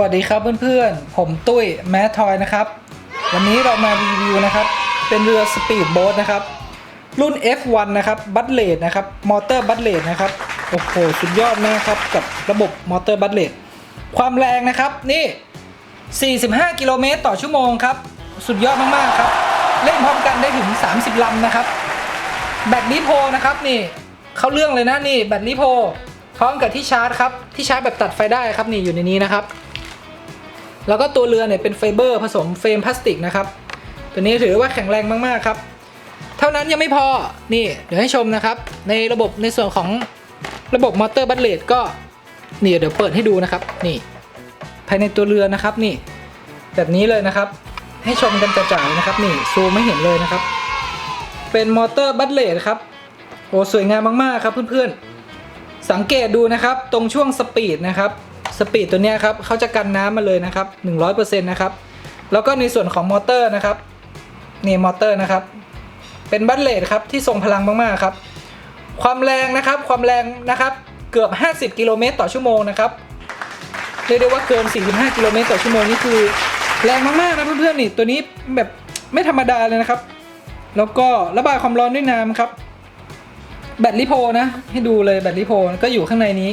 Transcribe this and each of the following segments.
วัสดีครับเพื่อนๆ ผมตุ้ยแมททอยนะครับ วันนี้เรามารีวิวนะครับ เป็นเรือสปีดโบ๊ทนะครับ รุ่น F1 นะครับบัตเลดนะครับ มอเตอร์บัตเลดนะครับ โอ้โห สุดยอดมากครับ กับระบบมอเตอร์บัตเลดความแรงนะครับ นี่ 45 กิโลเมตรต่อชั่วโมงครับ สุดยอดมากๆครับ เล่นพร้อมกันได้ถึง 30 ลำนะครับ แบตลิโพนะครับนี่เข้าเรื่องเลยนะนี่แบตลิโพพร้อมกับที่ชาร์จครับ ที่ชาร์จแบบตัดไฟได้ครับนี่อยู่ในนี้นะครับ แล้วก็ตัวเรือเนี่ยเป็นไฟเบอร์ผสมเฟรมพลาสติกนะครับ ตัวนี้ถือว่าแข็งแรงมากๆครับ เท่านั้นยังไม่พอ นี่เดี๋ยวให้ชมนะครับ ในระบบในส่วนของระบบมอเตอร์บัตเลดก็นี่เดี๋ยวเปิดให้ดูนะครับ นี่ ภายในตัวเรือนะครับนี่ แบบนี้เลยนะครับ ให้ชมกันจ่ายนะครับ นี่ซูมไม่เห็นเลยนะครับ เป็นมอเตอร์บัตเลดครับโอ้สวยงามมากๆครับเพื่อนๆสังเกตดูนะครับตรงช่วงสปีดนะครับ สปีดตัวนี้ครับเขาจะกันน้ำมาเลยนะครับ 100%นะครับ แล้วก็ในส่วนของมอเตอร์นะครับนี่มอเตอร์นะครับ เป็นบัตเลดครับที่ทรงพลังมากๆครับ ความแรงนะครับความแรงนะครับเกือบ 50 กิโลเมตรต่อชั่วโมงนะครับเรียกได้ว่าเกิน 45 กิโลเมตรต่อชั่วโมงนี่คือแรงมากๆนะเพื่อนๆนี่ตัวนี้แบบไม่ธรรมดาเลยนะครับ แล้วก็ระบายความร้อนด้วยน้ำครับแบตลิโพนะให้ดูเลยแบตลิโพก็อยู่ข้างในนี้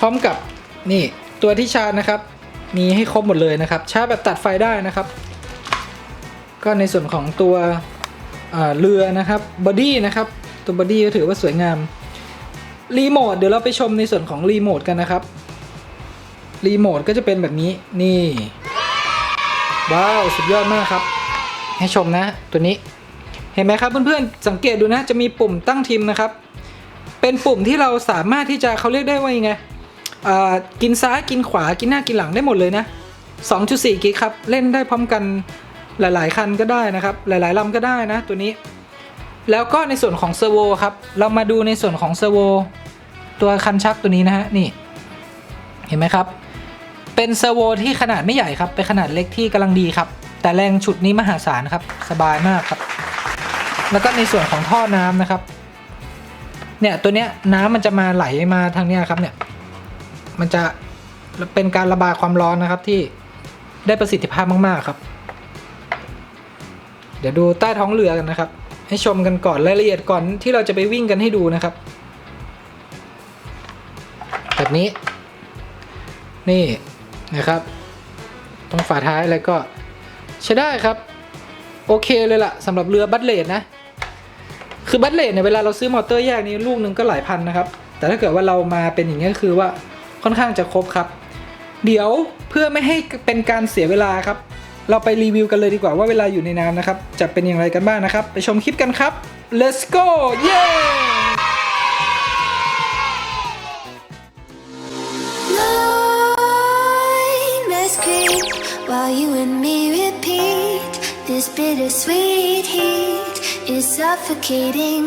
พร้อมกับ นี่ตัวที่ชาร์จนะครับ มีให้ครบหมดเลยนะครับ ชาร์จแบบตัดไฟได้นะครับ ก็ในส่วนของตัวเรือนะครับบอดี้นะครับ ตัวบอดี้ก็ถือว่าสวยงามรีโมทเดี๋ยวเราไปชมในส่วนของรีโมทกันนะครับรีโมทก็จะเป็นแบบนี้นี่ ว้าว สุดยอดมากครับ ให้ชมนะตัวนี้เห็นไหมครับเพื่อนๆสังเกตดูนะจะมีปุ่มตั้งทิมนะครับ เป็นปุ่มที่เราสามารถที่จะเขาเรียกได้ว่ายังไง กินซ้ายกินขวากินหน้ากินหลังได้หมดเลยนะ 2.4 กิกครับ เล่นได้พร้อมกันหลาย ๆ คันก็ได้นะครับ หลาย ๆลำก็ได้นะตัวนี้ แล้วก็ในส่วนของเซอร์โวครับ เรามาดูในส่วนของเซอร์โวตัวคันชักตัวนี้นะฮะ นี่ เห็นไหมครับ เป็นเซอร์โวที่ขนาดไม่ใหญ่ครับ เป็นขนาดเล็กที่กำลังดีครับ แต่แรงฉุดนี้มหาศาลครับ สบายมากครับ แล้วก็ในส่วนของท่อน้ำนะครับ เนี่ยตัวเนี้ยน้ำมันจะมาไหลมาทางเนี้ยครับเนี่ย มันจะเป็นการระบายความร้อนนะครับที่ได้ประสิทธิภาพมากๆครับ เดี๋ยวดูใต้ท้องเรือกันนะครับ ให้ชมกันก่อนรายละเอียดก่อนที่เราจะไปวิ่งกันให้ดูนะครับ แบบนี้ นี่นะครับ ตรงฝาท้ายอะไรก็ใช้ได้ครับ โอเคเลยล่ะสำหรับเรือบัตเลดนะ คือบัตเลดเนี่ยเวลาเราซื้อมอเตอร์แยกนี้ลูกหนึ่งก็หลายพันนะครับ แต่ถ้าเกิดว่าเรามาเป็นอย่างนี้คือว่า ค่อนข้างจะครบครับ เดี๋ยวเพื่อไม่ให้เป็นการเสียเวลาครับ เราไปรีวิวกันเลยดีกว่าว่าเวลาอยู่ในน้ำนะครับ จะเป็นอย่างไรกันบ้างนะครับ ไปชมคลิปกันครับ let's go เย้ Nightmares creep while you and me repeat. This bittersweet heat is suffocating.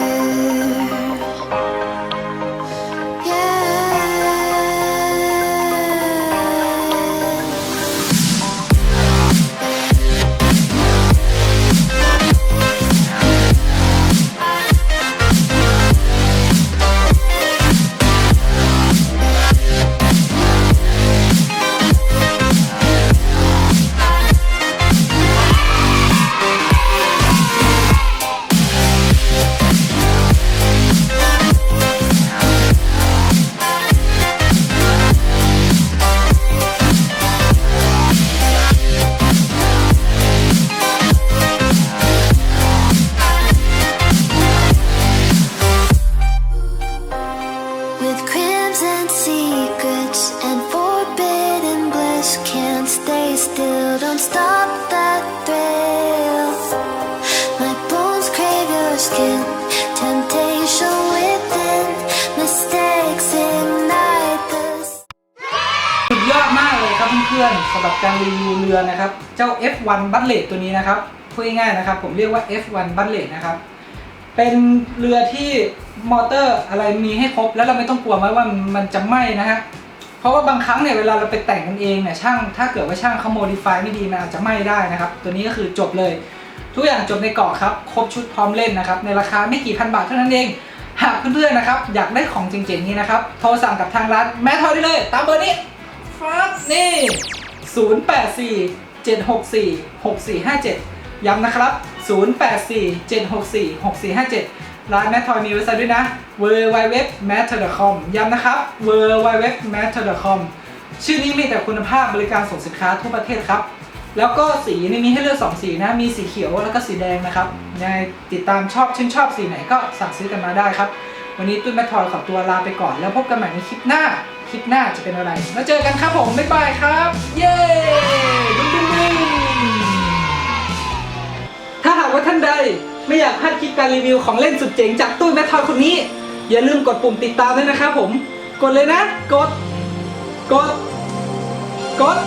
Rush can't stay still, don't stop that thrill. My bones crave your skin, temptation within, mistakes ignite the สุดยอดมากเลยครับเพื่อนๆสำหรับการรีวิวเรือนะครับ เจ้า F1 บัตเลตตัวนี้นะครับพูดง่ายๆนะครับ ผมเรียกว่า F1 บัตเลตนะครับ เป็นเรือที่มอเตอร์อะไรมีให้ครบ แล้วเราไม่ต้องกลัวไหมว่ามันจะไหม้นะฮะ เพราะว่าบางครั้งเนี่ยเวลาเราไปแต่งกันเองเนี่ยช่างถ้าเกิดว่าช่างเขาโมดิฟายไม่ดีมันอาจจะไหม้ได้นะครับ ตัวนี้ก็คือจบเลย ทุกอย่างจบในเกาะครับ ครบชุดพร้อมเล่นนะครับ ในราคาไม่กี่พันบาทเท่านั้นเอง หากเพื่อนๆนะครับอยากได้ของเจ๋งๆนี้นะครับ โทรสั่งกับทางร้านแมททอยได้เลย ตามเบอร์นี้ฟับนี่ 084 764 6457 ย้ำนะครับ 084 764 6457 ร้านแมททอยมีเว็บไซต์ด้วยนะ www.matter.com ย้ำนะครับ www.matter.com ชื่อนี้มีแต่คุณภาพบริการส่งสินค้าทั่วประเทศครับ แล้วก็สีนี่มีให้เลือก 2 สีนะ มีสีเขียวแล้วก็สีแดงนะครับยังไงติดตามชอบชื่นชอบสีไหนก็สั่งซื้อกันมาได้ครับ วันนี้ตุ้ยแมททอยขอตัวลาไปก่อน แล้วพบกันใหม่ในคลิปหน้า คลิปหน้าจะเป็นอะไร แล้วเจอกันครับผม บ๊ายบายครับ เย้ดุ้งดุ้งดุ้งถ้าหากว่าท่านใด ไม่อยากพลาดคลิปการรีวิวของเล่นสุดเจ๋งจากตู้แมททอยคนนี้ อย่าลืมกดปุ่มติดตามด้วยนะครับผม กดเลยนะ กด กด กด